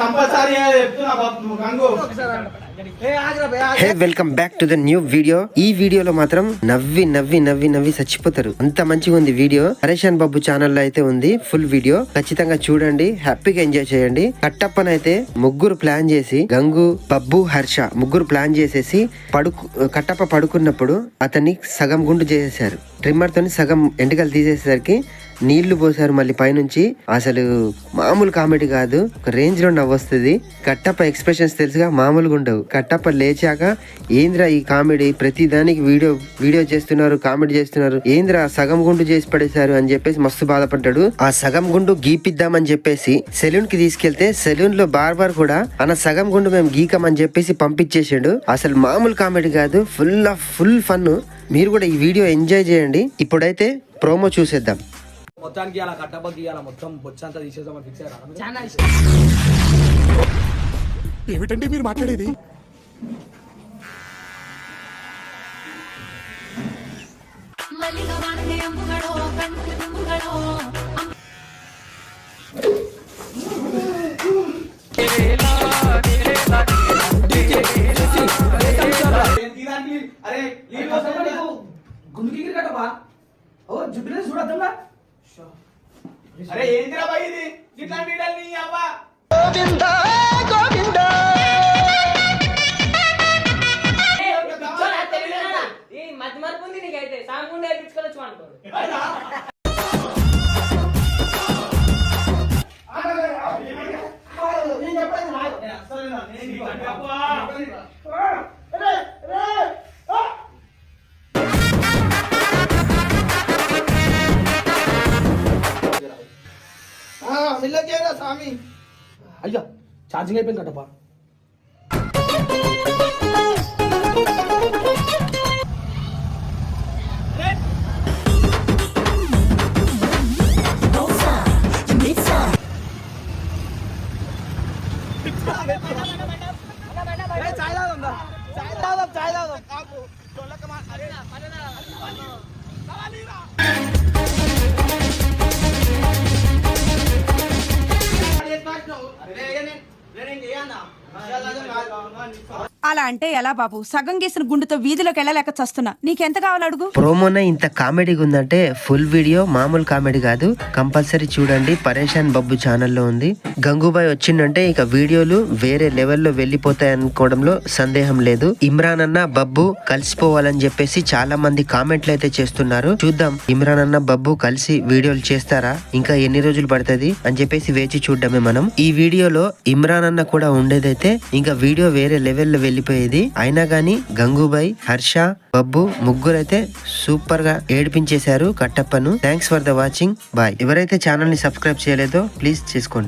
Compulsory చెప్తున్నా బాబు నువ్వు Gangu. Hey welcome back to the new video ఈ వీడియోలో మాత్రం నవ్వి నవ్వి నవ్వి నవ్వి చచ్చిపోతారు. అంత మంచిగా ఉంది వీడియో. పరేషాన్ బాబు ఛానల్లో అయితే ఉంది ఫుల్ వీడియో ఖచ్చితంగా చూడండి హ్యాపీగా ఎంజాయ్ చేయండి. కట్టప్పన అయితే ముగ్గురు ప్లాన్ చేసి గంగు బబ్బు హర్ష ముగ్గురు ప్లాన్ చేసేసి పడుకు కట్టప్ప పడుకున్నప్పుడు అతన్ని సగం గుండు చేసేసారు ట్రిమ్మర్ తోని సగం ఎంటికలు తీసేసరికి నీళ్ళు పోసారు మళ్ళీ పైనుంచి. అసలు మామూలు కామెడీ కాదు. ఒక రేంజ్లో నవ్వొస్తుంది. కట్టప్ప ఎక్స్ప్రెషన్స్ తెలుసుగా మామూలుగా ఉండవు. కట్టప్ప లేచాక ఏంద్రా ఈ కామెడీ? ప్రతి దానికి వీడియో వీడియో చేస్తున్నారు కామెడీ చేస్తున్నారు. ఏంద్రా సగం గుండు చేసి పడేశారు? అని చెప్పేసి మస్తు బాధపడ్డాడు. ఆ సగం గుండు గీపిద్దామని చెప్పేసి సెలూన్కి తీసుకెళ్తే సెలూన్లో బార్బర్ కూడా అన్న సగం గుండు మేము గీకమని చెప్పేసి పంపించేసాడు. అసలు మామూలు కామెడీ కాదు ఫుల్ ఆఫ్ ఫుల్ ఫన్ మీరు కూడా ఈ వీడియో ఎంజాయ్ చేయండి. ఇప్పుడైతే ప్రోమో చూసేద్దాం. మొత్తానికి అలా కట్టబగ్గి అలా మొత్తం బొచ్చంతా తీసేద్దామని ఫిక్స్ అయ్యారా? ఏమిటండి మీరు మాట్లాడేది? ಮಲ್ಲಿಗ ವಾಣೆ ಅಂಬುಗಳೋ ಕಣ್ಣು ತುಂಬುಗಳೋ అరే గుండుకి కట్టబా ఓ జుట్టునే చూడద్దా అరే ఏంటిరా బాయ్ ఇది ఇట్లా వీడల్ నీ అవ్వ నీకైతే సాంగ్ ఉండే నేర్పించుకోవచ్చు అనుకోడు. స్వామి. అయ్యా ఛార్జింగ్ అయిపోయింది కట్టపా చాయ్ తాగుదాం చాయ్ తాగుదాం. కాపు అరే అరే నేను చేయన్నా అలా అంటే ఎలా బాబు? సగం గీసిన గుండుతో వీధిలోకి వెళ్ళలేక చస్తున్నా. నీకెంత కావాలి అడుగు. ప్రోమోనే ఇంత కామెడీగా ఉందంటే ఫుల్ వీడియో మామూలు కామెడీ కాదు. కంపల్సరీ చూడండి. పరేషాన్ బబ్బు ఛానల్లో ఉంది. గంగూబాయ్ వచ్చిందంటే ఇక వీడియోలు వేరే లెవెల్లో వెళ్ళిపోతాయి అనుకోవడంలో సందేహం లేదు. ఇమ్రాన్ అన్న బబ్బు కలిసిపోవాలని చెప్పేసి చాలా మంది కామెంట్లు అయితే చేస్తున్నారు. చూద్దాం. ఇమ్రాన్ అన్న బబ్బు కలిసి వీడియోలు చేస్తారా? ఇంకా ఎన్ని రోజులు పడుతుంది? అని చెప్పేసి వేచి చూడడమే మనం. ఈ వీడియోలో ఇమ్రాన్ అన్న కూడా ఉండేదైతే ఇంకా వీడియో వేరే లెవెల్లో వెళ్ళిపోయేది. అయినా గాని గంగూబాయ్ హర్ష బబ్బు ముగ్గురైతే సూపర్గా ఏడిపించేశారు కట్టప్పను. Thanks for the watching bye ఎవరైతే ఛానల్ని సబ్స్క్రైబ్ చేయలేదో ప్లీజ్ చేసుకోండి.